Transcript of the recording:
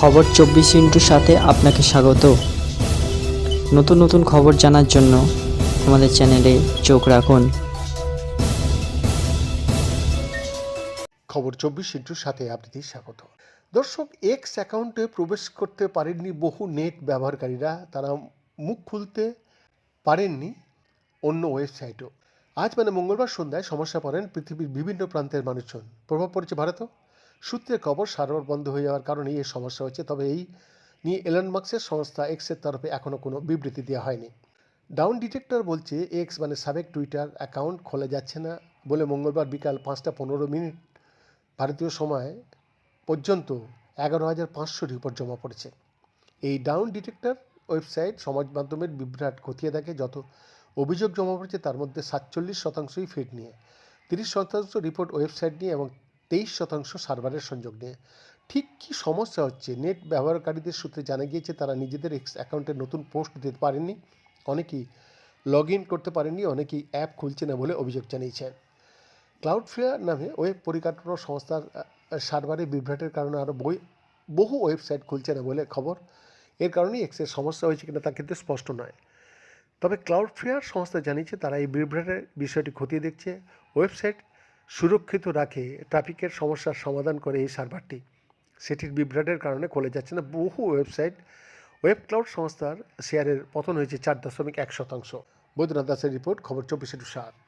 খবর চব্বিশ ইন্টুর সাথে আপনাকে স্বাগত। নতুন নতুন খবর জানার জন্য আমাদের চ্যানেলে চোখ রাখুন। খবর চব্বিশ ইন্টুর সাথে আপনাদের স্বাগত। দর্শক এক্স অ্যাকাউন্টে প্রবেশ করতে পারেননি বহু নেট ব্যবহারকারীরা। তারা মুখ খুলতে পারেননি অন্য ওয়েবসাইটও আজ মানে মঙ্গলবার সন্ধ্যায় সমস্যা পড়েন পৃথিবীর বিভিন্ন প্রান্তের মানুষজন। প্রভাব পড়েছে ভারতও। সূত্রের খবর সার্ভার বন্ধ হয়ে যাওয়ার কারণেই এই সমস্যা হচ্ছে তবে এই নিয়ে এলন মার্কসের সংস্থা এক্সের তরফে এখনও কোনো বিবৃতি দেওয়া হয়নি। ডাউন ডিটেক্টর বলছে, এক্স মানে সাবেক টুইটার অ্যাকাউন্ট খোলা যাচ্ছে না বলে মঙ্গলবার বিকাল পাঁচটা পনেরো মিনিট ভারতীয় সময় পর্যন্ত এগারো হাজার পাঁচশো রিপোর্ট জমা পড়েছে। এই ডাউন ডিটেক্টর ওয়েবসাইট সমাজ মাধ্যমের বিভ্রাট খতিয়ে দেখে, যত অভিযোগ জমা পড়েছে তার মধ্যে সাতচল্লিশ শতাংশই ফিড নিয়ে। তিরিশ শতাংশ রিপোর্ট ওয়েবসাইট নিয়ে এবং তেইশ শতাংশ সার্ভারের সংযোগ নিয়ে। ঠিক কী সমস্যা হচ্ছে? নেট ব্যবহারকারীদের সূত্রে জানা গিয়েছে, তারা নিজেদের এক্স অ্যাকাউন্টে নতুন পোস্ট দিতে পারেননি। অনেকেই লগ ইন করতে পারেননি, অনেকেই অ্যাপ খুলছে না বলে অভিযোগ জানিয়েছেন ক্লাউডফেয়ার নামে ওয়েব পরিকাঠামো সংস্থার সার্ভারে বিভ্রাটের কারণে আরও বই, বহু ওয়েবসাইট খুলছে না বলে খবর। এর কারণেই এক্সের সমস্যা হয়েছে কিনা তা কিন্তু স্পষ্ট নয়। তবে ক্লাউডফেয়ার সংস্থা জানিয়েছে, তারা এই বিভ্রাটের বিষয়টি খতিয়ে দেখছে। ওয়েবসাইট সুরক্ষিত রাখে, ট্রাফিকের সমস্যার সমাধান করে এই সার্ভারটি। সেটির বিভ্রাটের কারণে খোলে যাচ্ছে না, বহু ওয়েবসাইট, ওয়েব ক্লাউড সংস্থার শেয়ারের পতন হয়েছে চার দশমিক এক শতাংশ। বৈদ্যনাথ দাসের রিপোর্ট, খবর চব্বিশে টু সাত